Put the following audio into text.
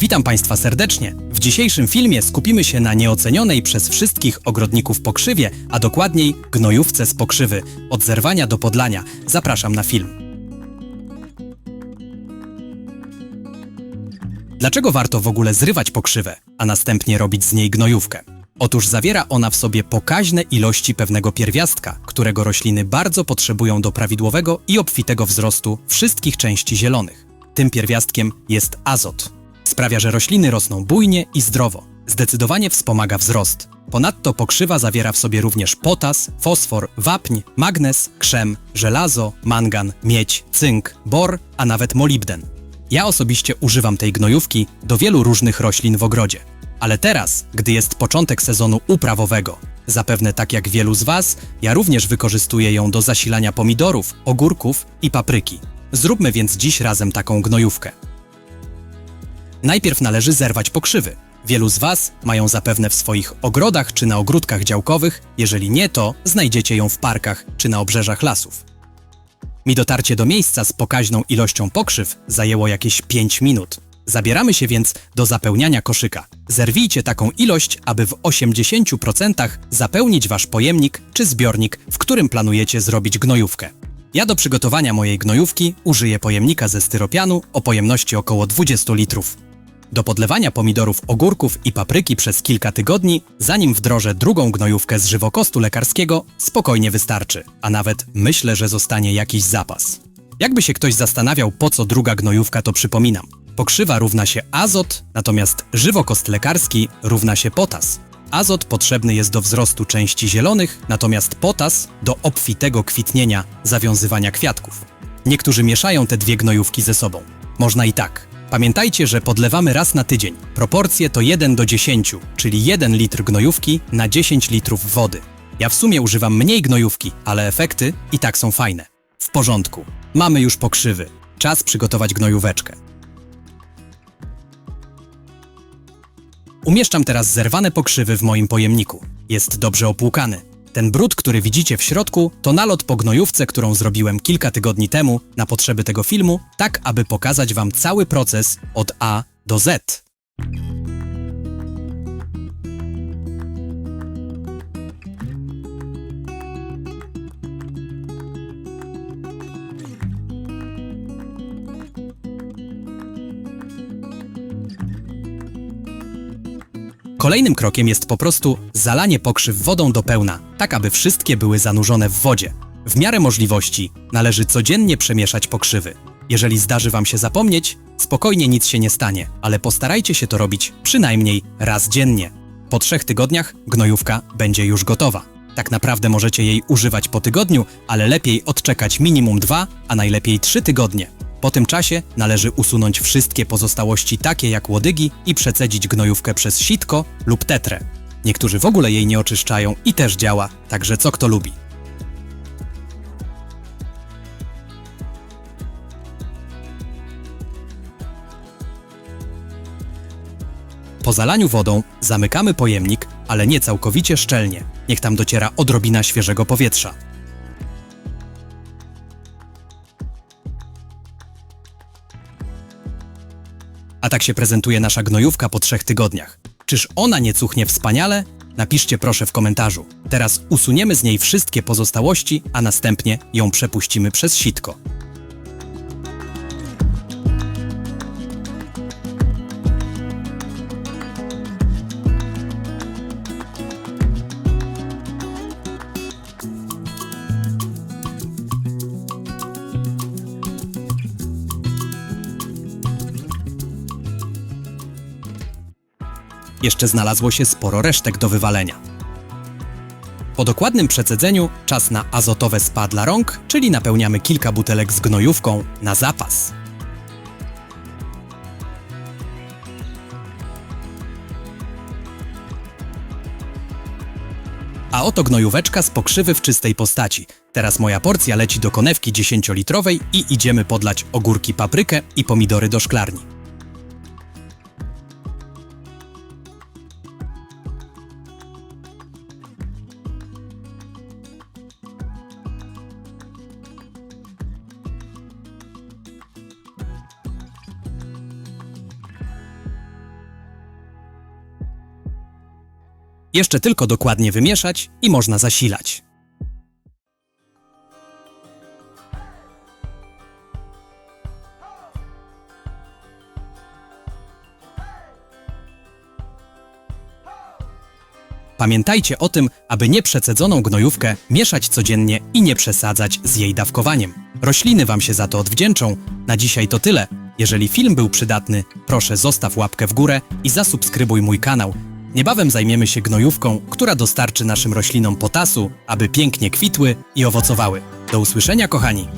Witam Państwa serdecznie. W dzisiejszym filmie skupimy się na nieocenionej przez wszystkich ogrodników pokrzywie, a dokładniej gnojówce z pokrzywy. Od zerwania do podlania. Zapraszam na film. Dlaczego warto w ogóle zrywać pokrzywę, a następnie robić z niej gnojówkę? Otóż zawiera ona w sobie pokaźne ilości pewnego pierwiastka, którego rośliny bardzo potrzebują do prawidłowego i obfitego wzrostu wszystkich części zielonych. Tym pierwiastkiem jest azot. Sprawia, że rośliny rosną bujnie i zdrowo. Zdecydowanie wspomaga wzrost. Ponadto pokrzywa zawiera w sobie również potas, fosfor, wapń, magnez, krzem, żelazo, mangan, miedź, cynk, bor, a nawet molibden. Ja osobiście używam tej gnojówki do wielu różnych roślin w ogrodzie. Ale teraz, gdy jest początek sezonu uprawowego, zapewne tak jak wielu z Was, ja również wykorzystuję ją do zasilania pomidorów, ogórków i papryki. Zróbmy więc dziś razem taką gnojówkę. Najpierw należy zerwać pokrzywy. Wielu z Was mają zapewne w swoich ogrodach czy na ogródkach działkowych, jeżeli nie, to znajdziecie ją w parkach czy na obrzeżach lasów. Mi dotarcie do miejsca z pokaźną ilością pokrzyw zajęło jakieś 5 minut. Zabieramy się więc do zapełniania koszyka. Zerwijcie taką ilość, aby w 80% zapełnić wasz pojemnik czy zbiornik, w którym planujecie zrobić gnojówkę. Ja do przygotowania mojej gnojówki użyję pojemnika ze styropianu o pojemności około 20 litrów. Do podlewania pomidorów, ogórków i papryki przez kilka tygodni, zanim wdrożę drugą gnojówkę z żywokostu lekarskiego, spokojnie wystarczy, a nawet myślę, że zostanie jakiś zapas. Jakby się ktoś zastanawiał, po co druga gnojówka, to przypominam. Pokrzywa równa się azot, natomiast żywokost lekarski równa się potas. Azot potrzebny jest do wzrostu części zielonych, natomiast potas do obfitego kwitnienia, zawiązywania kwiatków. Niektórzy mieszają te dwie gnojówki ze sobą. Można i tak. Pamiętajcie, że podlewamy raz na tydzień. Proporcje to 1 do 10, czyli 1 litr gnojówki na 10 litrów wody. Ja w sumie używam mniej gnojówki, ale efekty i tak są fajne. W porządku. Mamy już pokrzywy. Czas przygotować gnojóweczkę. Umieszczam teraz zerwane pokrzywy w moim pojemniku. Jest dobrze opłukany. Ten brud, który widzicie w środku, to nalot po gnojówce, którą zrobiłem kilka tygodni temu na potrzeby tego filmu, tak aby pokazać Wam cały proces od A do Z. Kolejnym krokiem jest po prostu zalanie pokrzyw wodą do pełna, tak aby wszystkie były zanurzone w wodzie. W miarę możliwości należy codziennie przemieszać pokrzywy. Jeżeli zdarzy Wam się zapomnieć, spokojnie nic się nie stanie, ale postarajcie się to robić przynajmniej raz dziennie. Po trzech tygodniach gnojówka będzie już gotowa. Tak naprawdę możecie jej używać po tygodniu, ale lepiej odczekać minimum dwa, a najlepiej trzy tygodnie. Po tym czasie należy usunąć wszystkie pozostałości takie jak łodygi i przecedzić gnojówkę przez sitko lub tetrę. Niektórzy w ogóle jej nie oczyszczają i też działa, także co kto lubi. Po zalaniu wodą zamykamy pojemnik, ale nie całkowicie szczelnie. Niech tam dociera odrobina świeżego powietrza. A tak się prezentuje nasza gnojówka po trzech tygodniach. Czyż ona nie cuchnie wspaniale? Napiszcie proszę w komentarzu. Teraz usuniemy z niej wszystkie pozostałości, a następnie ją przepuścimy przez sitko. Jeszcze znalazło się sporo resztek do wywalenia. Po dokładnym przecedzeniu czas na azotowe spa dla rąk, czyli napełniamy kilka butelek z gnojówką na zapas. A oto gnojóweczka z pokrzywy w czystej postaci. Teraz moja porcja leci do konewki 10-litrowej i idziemy podlać ogórki, paprykę i pomidory do szklarni. Jeszcze tylko dokładnie wymieszać i można zasilać. Pamiętajcie o tym, aby nieprzecedzoną gnojówkę mieszać codziennie i nie przesadzać z jej dawkowaniem. Rośliny Wam się za to odwdzięczą. Na dzisiaj to tyle. Jeżeli film był przydatny, proszę zostaw łapkę w górę i zasubskrybuj mój kanał. Niebawem zajmiemy się gnojówką, która dostarczy naszym roślinom potasu, aby pięknie kwitły i owocowały. Do usłyszenia, kochani!